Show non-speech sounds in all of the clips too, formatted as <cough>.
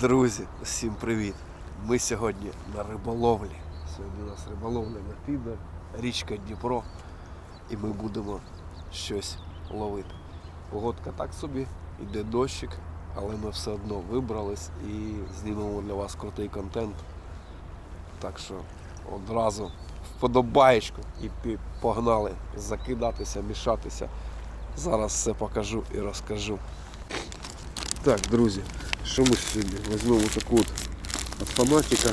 Друзі, всім привіт! Ми сьогодні на риболовлі. Сьогодні у нас риболовля на піде, річка Дніпро. І ми будемо щось ловити. Погодка так собі, іде дощик, але ми все одно вибрались і знімемо для вас крутий контент. Так що одразу вподобаєчку і погнали закидатися, мішатися. Зараз все покажу і розкажу. Так, друзі, що ми сьогодні? Візьмемо таку от від фанатика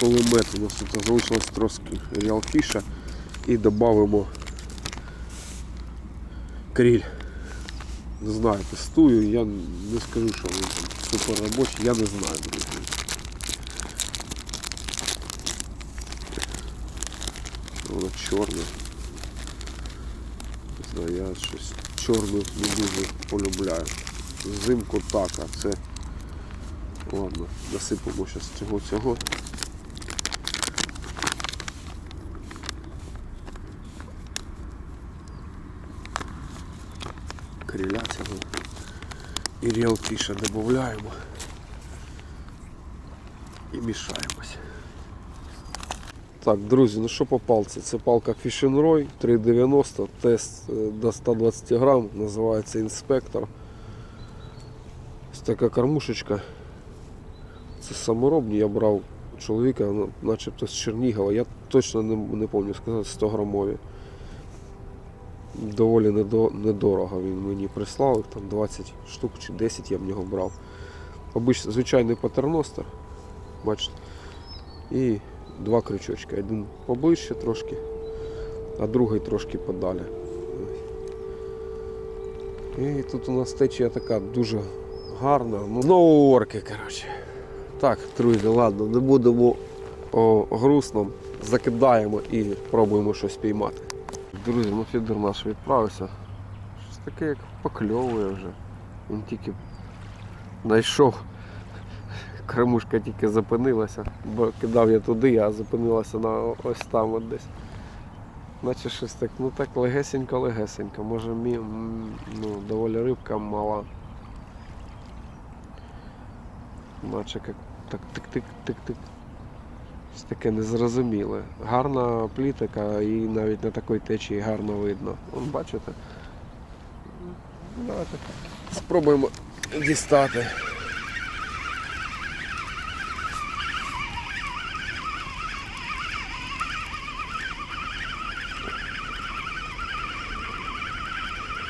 кулемет. У нас тут залишилось трошки реалфіша і додамо кріль. Не знаю, тестую, я не скажу, що він там супер робочий, я не знаю, друзі. Воно чорне. Не знаю, я щось чорну не дуже полюбляю. Взимку так, а це. Ладно, насипемо зараз цього цього. Криля цього. І ріалфіша додаємо. І мішаємось. Так, друзі, ну що по палці? Це палка Roy 390, тест е, до 120 грам, називається інспектор. Ось така кормушечка. Це саморобні, я брав чоловіка, ну, начебто з Чернігова. Я точно не, не пам'ятаю сказати 100 грамові. Доволі недорого він мені прислав, там 20 штук чи 10 я в нього брав. Обич, звичайний патерностер, бачите. І два крючочки. Один поближче трошки, а другий трошки подалі. І тут у нас течія така дуже гарна. Ну, орки, коротше. Так, друзі, ладно, не будемо о, грустно. Закидаємо і пробуємо щось піймати. Друзі, ну фідер наш відправився. Щось таке, як покльовує вже. Він тільки знайшов. Кремушка тільки зупинилася, бо кидав я туди, а зупинилася на ось там от десь. Наче щось так, ну так легесенько-легесенько. Може мі, ну, доволі рибка мала. Наче як так тик-тик-тик-тик. Щось таке незрозуміле. Гарна плітика і навіть на такій течії гарно видно. Вон бачите? Давайте спробуємо дістати.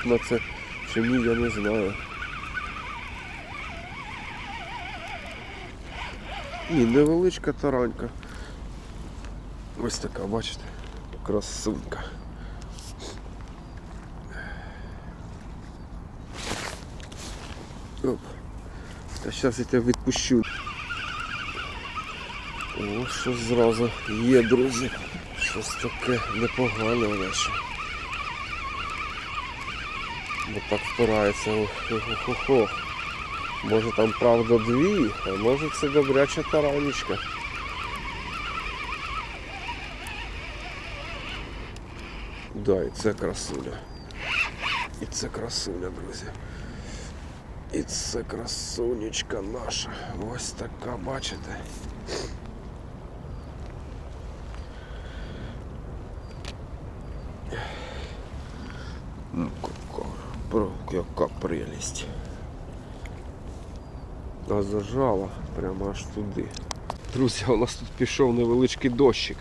На це чи ні, я не знаю. Ні, невеличка таранька. Ось така, бачите, красунька. Оп. Та зараз я тебе відпущу. О, що зразу є, друзі. Щось таке непогане наче. Бо так впирається. Ох-хо-хо. Може там правда дві, а може це добряча таранічка. Да, і це красуня. І це красуня, друзі. І це красунечка наша. Ось така, бачите. Ну, яка, про- яка прелість. А зажала прямо аж туди. Друзі, у нас тут пішов невеличкий дощик.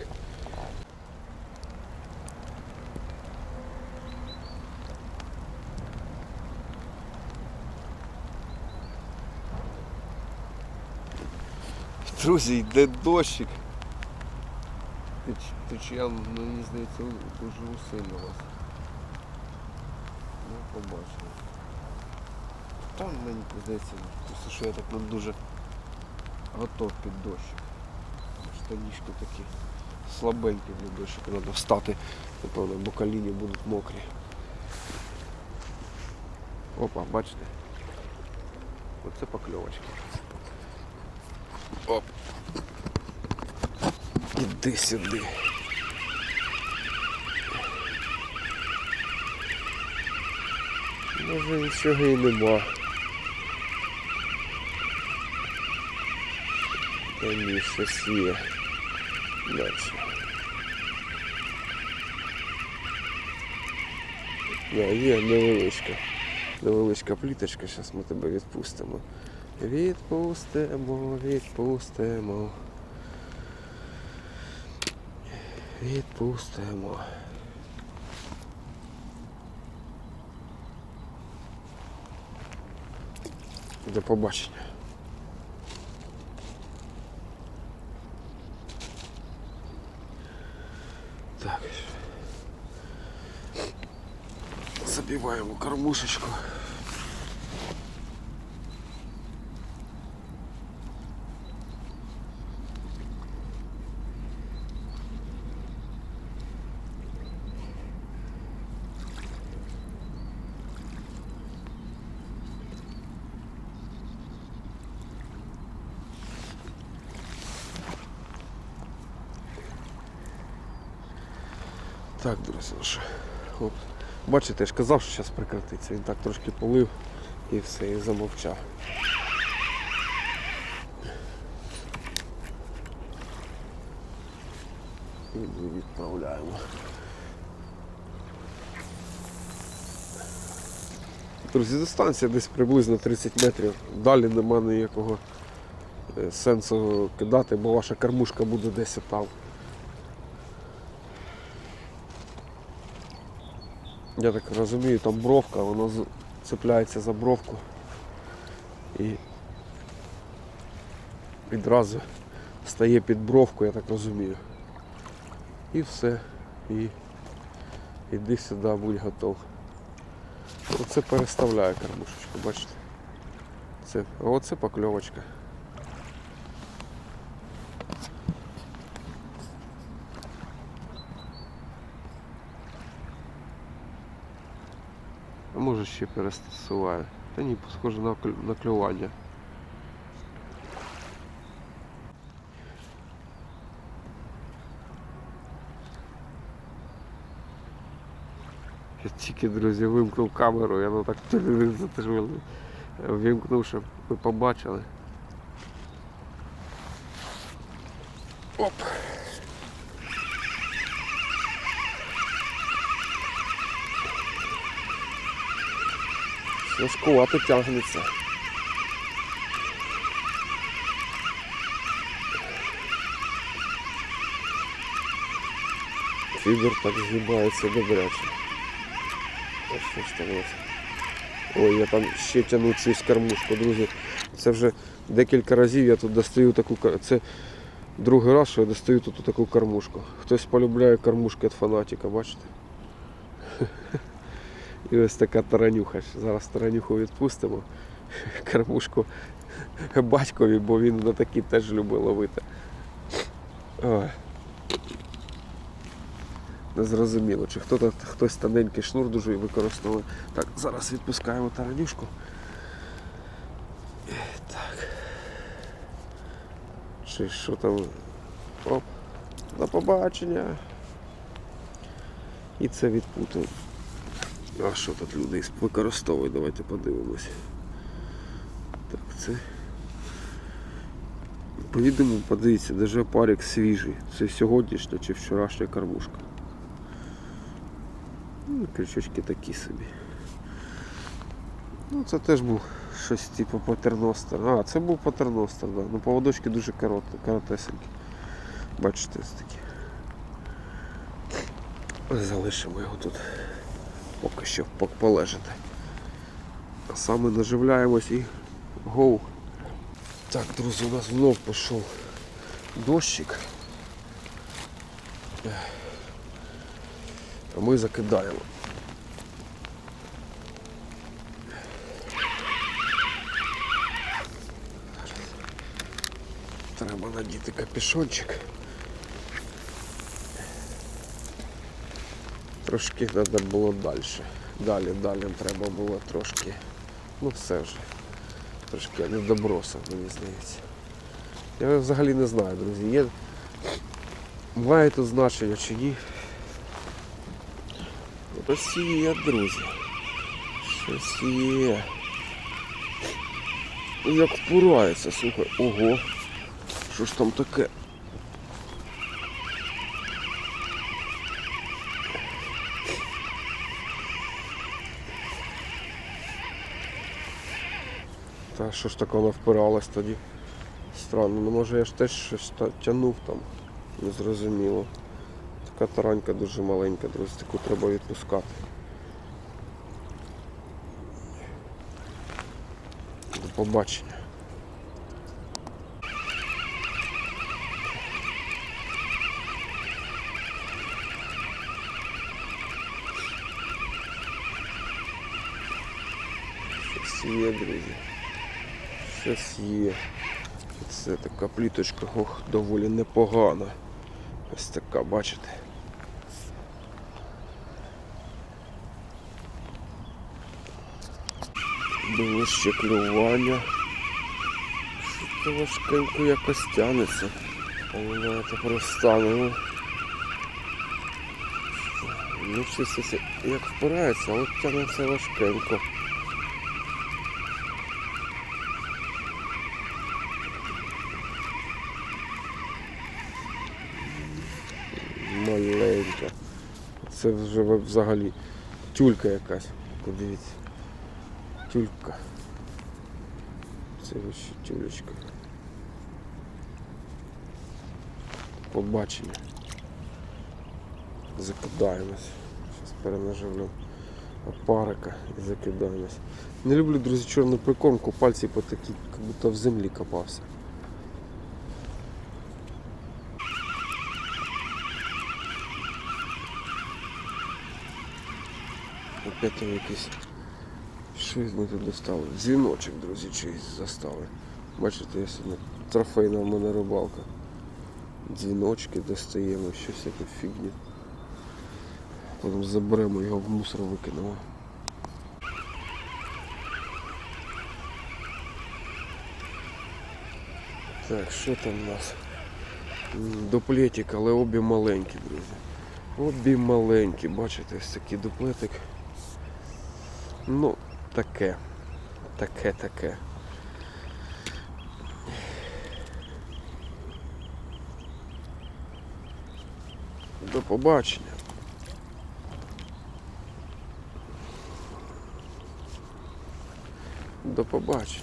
Друзі, йде дощик. Теч- Течія, мені здається, дуже усилилась. Ну, побачимо. Там мені здається, що я так не дуже готов під дощик. Штанішки такі слабенькі для дощику, треба встати, напевно, бо коліні будуть мокрі. Опа, бачите? Оце покльовочки. Оп. Іди сюди. Може нічого і нема. Та ні, щось є. Далі. Да, є невеличка. Невеличка пліточка, зараз ми тебе відпустимо. Відпустимо, відпустимо. Відпустимо. До побачення. Забиваємо кормушечку. Так, друзі, ну що. От. Бачите, я ж казав, що зараз прекратиться. Він так трошки полив і все, і замовчав. І ми відправляємо. Друзі, дистанція десь приблизно 30 метрів. Далі нема ніякого е, сенсу кидати, бо ваша кормушка буде десь там. Я так розумію, там бровка, воно цепляється за бровку і відразу стає під бровку, я так розумію. І все. І іди сюди, будь готов. Оце переставляє кормушечку, бачите? Це, оце покльовочка. Може ще перестосуває, Та ні, схоже на, на клювання. Я тільки, друзі, вимкнув камеру, я ну так. <laughs> Вимкнув, щоб ви побачили. Важкувато тягнеться. Фідер так згибається добряче. Ось що там? Ой, я там ще тягну цю кормушку, друзі. Це вже декілька разів я тут достаю таку Це другий раз, що я достаю тут таку кормушку. Хтось полюбляє кормушки від фанатика, бачите? І ось така таранюха. Зараз таранюху відпустимо. <laughs> Кормушку батькові, бо він на такі теж любить ловити. Ой. Незрозуміло, чи хто хтось тоненький шнур дуже використовує. Так, зараз відпускаємо таранюшку. Так. Чи що там? Оп. До побачення. І це відпутаємо. А що тут люди використовують? Давайте подивимось. Так, це. По-відому, подивіться, даже парик свіжий. Це сьогоднішня чи вчорашня кормушка. Ну, крючочки такі собі. Ну, це теж був щось типу патерностер. А, це був патерностер, да. Ну поводочки дуже короткі, коротесенькі. Бачите, ось такі. Залишимо його тут поки що полежати. А саме наживляємось і гоу. Так, друзі, у нас знов пішов дощик. А ми закидаємо. Треба надіти капюшончик. Трошки треба було далі. Далі, далі треба було трошки. Ну все вже. Трошки не добросив, мені здається. Я взагалі не знаю, друзі. Є... Має тут значення чи ні. Є, друзі. Щось є. Як впирається, слухай. Ого. Що ж там таке? Та що ж так вона впиралась тоді? Странно, ну може я ж теж щось тягнув там. Незрозуміло. Така таранька дуже маленька, друзі, таку треба відпускати. До побачення. Є, друзі. Щось є. Це така пліточка, ох, доволі непогана. Ось така, бачите. Було ще клювання. Що то важкенько якось тянеться. Але давайте перестанемо. Ну, щось як впирається, але тягнеться важкенько. Маленька. Це вже взагалі тюлька якась. Подивіться. Тюлька. Це ще тюлечка. Побачення. Закидаємось. Зараз перенаживлю опарика і закидаємось. Не люблю, друзі, чорну прикормку, пальці по такі, як будто в землі копався. Опять там якийсь. Що ми тут достали? Дзвіночок, друзі, чийсь застали. Бачите, я сьогодні трофейна в мене рибалка. Дзвіночки достаємо, щось яку фігню. Потім заберемо його в мусор викинемо. Так, що там у нас? Дуплетик, але обі маленькі, друзі. Обі маленькі, бачите, ось такий дуплетик. Ну, таке. Таке, таке. До побачення. До побачення.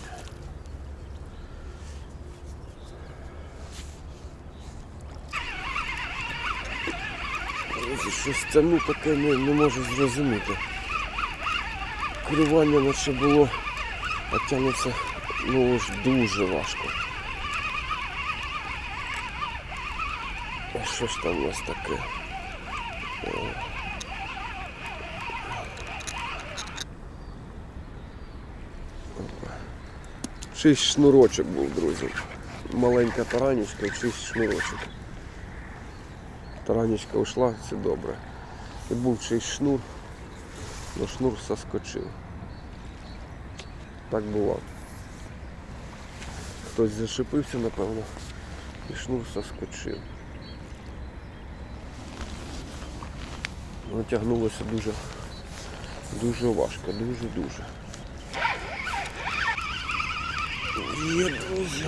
Щось це ну таке не, не можу зрозуміти. Керування наче було, а тягнеться ну ж дуже важко. А що ж там у нас таке? Шість шнурочок був, друзі. Маленька таранічка і шість шнурочок. Таранічка ушла, це добре. І був шість шнур, але шнур соскочив. Так було. Хтось зашипився, напевно, і шнур соскочив. Воно тягнулося дуже, дуже важко, дуже-дуже. Є, друзі.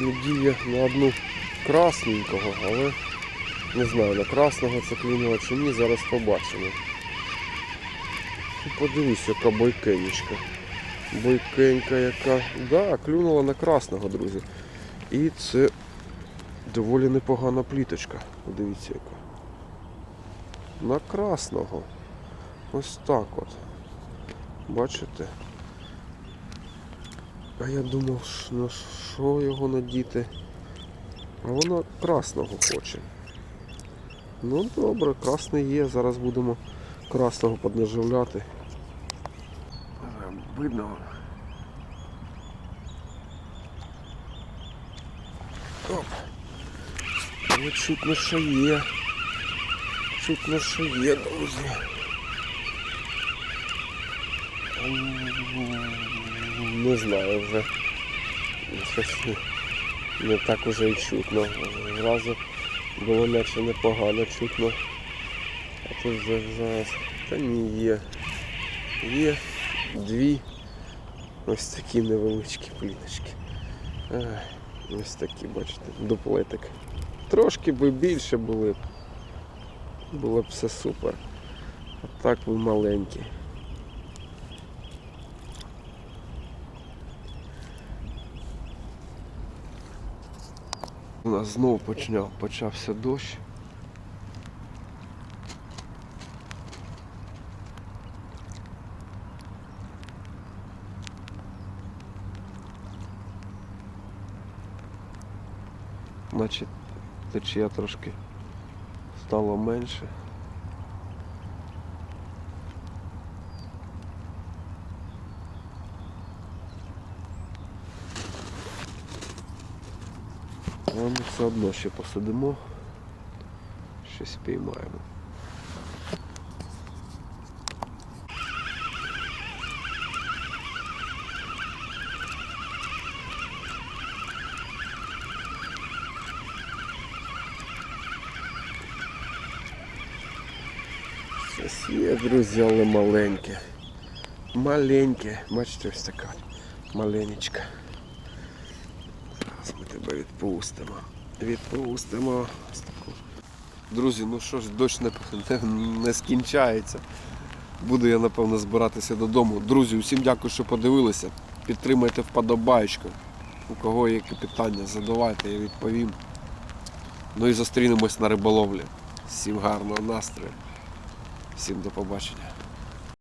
Надія на одну красненького, але не знаю, на красного це клюнуло чи ні, зараз побачимо. Ти Подивись, яка бойкенечка. Бойкенька яка. Да, клюнула на красного, друзі. І це доволі непогана пліточка. Подивіться яка. На красного. Ось так от. Бачите? А я думав, на що його надіти? А вона красного хоче. Ну добре, красний є, зараз будемо красного поднаживляти. Видно. Оп. Але чутно, що є. Чутно, що є, друзі. Не знаю вже. Щось не так уже і чутно. Зразу було наче непогано чутно. А тут зараз. Та ні є. Є дві. Ось такі невеличкі пліночки. Ось такі, бачите, дуплетик. Трошки би більше були б. Було б все супер. А так ви маленькі. У нас знову почав, почався дощ. Значить, течія трошки стало менше. Але ми все одно ще посидимо, щось піймаємо. Є, друзі, але маленьке. Маленьке. Бачите, ось така маленечка. Тебе відпустимо. Відпустимо. Друзі, ну що ж, дощ не, не, скінчається. Буду я, напевно, збиратися додому. Друзі, усім дякую, що подивилися. Підтримайте вподобаєчку. У кого є які питання, задавайте, я відповім. Ну і зустрінемось на риболовлі. Всім гарного настрою. Всім до побачення.